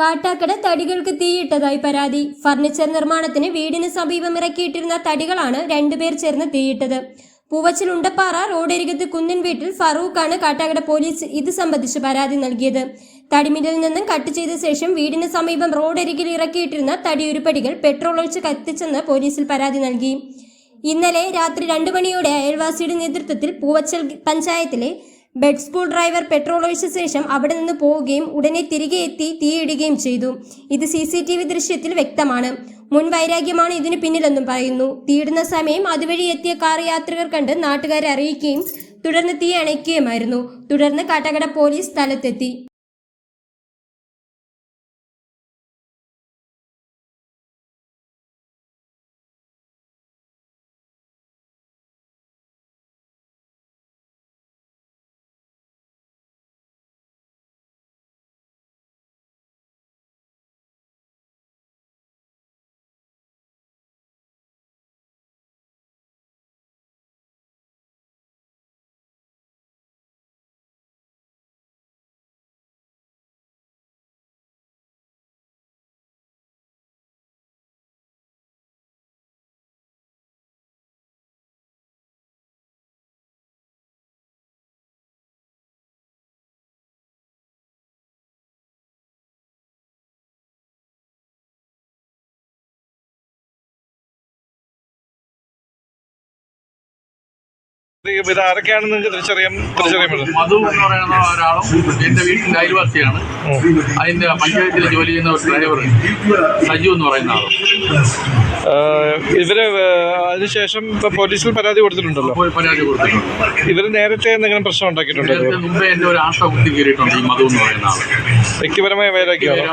കാട്ടാക്കട തടികൾക്ക് തീയിട്ടതായി പരാതി. ഫർണിച്ചർ നിർമ്മാണത്തിന് വീടിന് സമീപം ഇറക്കിയിട്ടിരുന്ന തടികളാണ് രണ്ടുപേർ ചേർന്ന് തീയിട്ടത്. പൂവച്ചൽ ഉണ്ടപ്പാറ റോഡരികത്ത് കുന്നിൻ വീട്ടിൽ ഫറൂഖാണ് കാട്ടാക്കട പോലീസ് ഇത് സംബന്ധിച്ച് പരാതി നൽകിയത്. തടിമില്ലിൽ നിന്നും കട്ട് ചെയ്ത ശേഷം വീടിന് സമീപം റോഡരികിൽ ഇറക്കിയിട്ടിരുന്ന തടിയുരുപ്പടികൾ പെട്രോൾ ഒഴിച്ച് കത്തിച്ചെന്ന് പോലീസിൽ പരാതി നൽകി. ഇന്നലെ രാത്രി രണ്ടു മണിയോടെ അയൽവാസിയുടെ നേതൃത്വത്തിൽ പൂവച്ചൽ പഞ്ചായത്തിലെ ബെഡ് സ്കൂൾ ഡ്രൈവർ പെട്രോൾ ഒഴിച്ച ശേഷം അവിടെ നിന്ന് പോവുകയും ഉടനെ തിരികെ എത്തി തീയിടുകയും ചെയ്തു. ഇത് സി സി ടി വി ദൃശ്യത്തിൽ വ്യക്തമാണ്. മുൻ വൈരാഗ്യമാണ് ഇതിന് പിന്നിലെന്നും പറയുന്നു. തീയിടുന്ന സമയം അതുവഴി എത്തിയ കാർ യാത്രികർ കണ്ട് നാട്ടുകാരെ അറിയിക്കുകയും തുടർന്ന് തീ അണയ്ക്കുകയുമായിരുന്നു. തുടർന്ന് കാട്ടകട പോലീസ് സ്ഥലത്തെത്തി. ഇത് ആരൊക്കെയാണെന്ന് നിങ്ങൾക്ക് തിരിച്ചറിയാൻ തിരിച്ചറിയാൻ പറ്റും മധു എന്ന് പറയുന്ന ഒരാളും എന്റെ വീട്ടിന്റെ അയൽവാസിയാണ്. അതിന്റെ പഞ്ചായത്തിൽ ജോലി ചെയ്യുന്ന ഒരു ഡ്രൈവർ സജു എന്ന് പറയുന്ന ആളും. ഇവർ അതിനുശേഷം ഇപ്പൊ പോലീസിൽ പരാതി കൊടുത്തിട്ടുണ്ടല്ലോ. പരാതി കൊടുത്തിട്ടുണ്ട്. ഇവർ നേരത്തെ എന്തെങ്കിലും പ്രശ്നം ഉണ്ടാക്കിയിട്ടുണ്ടോ? മുമ്പേ എന്റെ ഒരു ആശ കുത്തി കയറിയിട്ടുണ്ട് ഈ മധു എന്ന് പറയുന്ന ആൾ വ്യക്തിപരമായ വൈരാഗ്യമാണ്?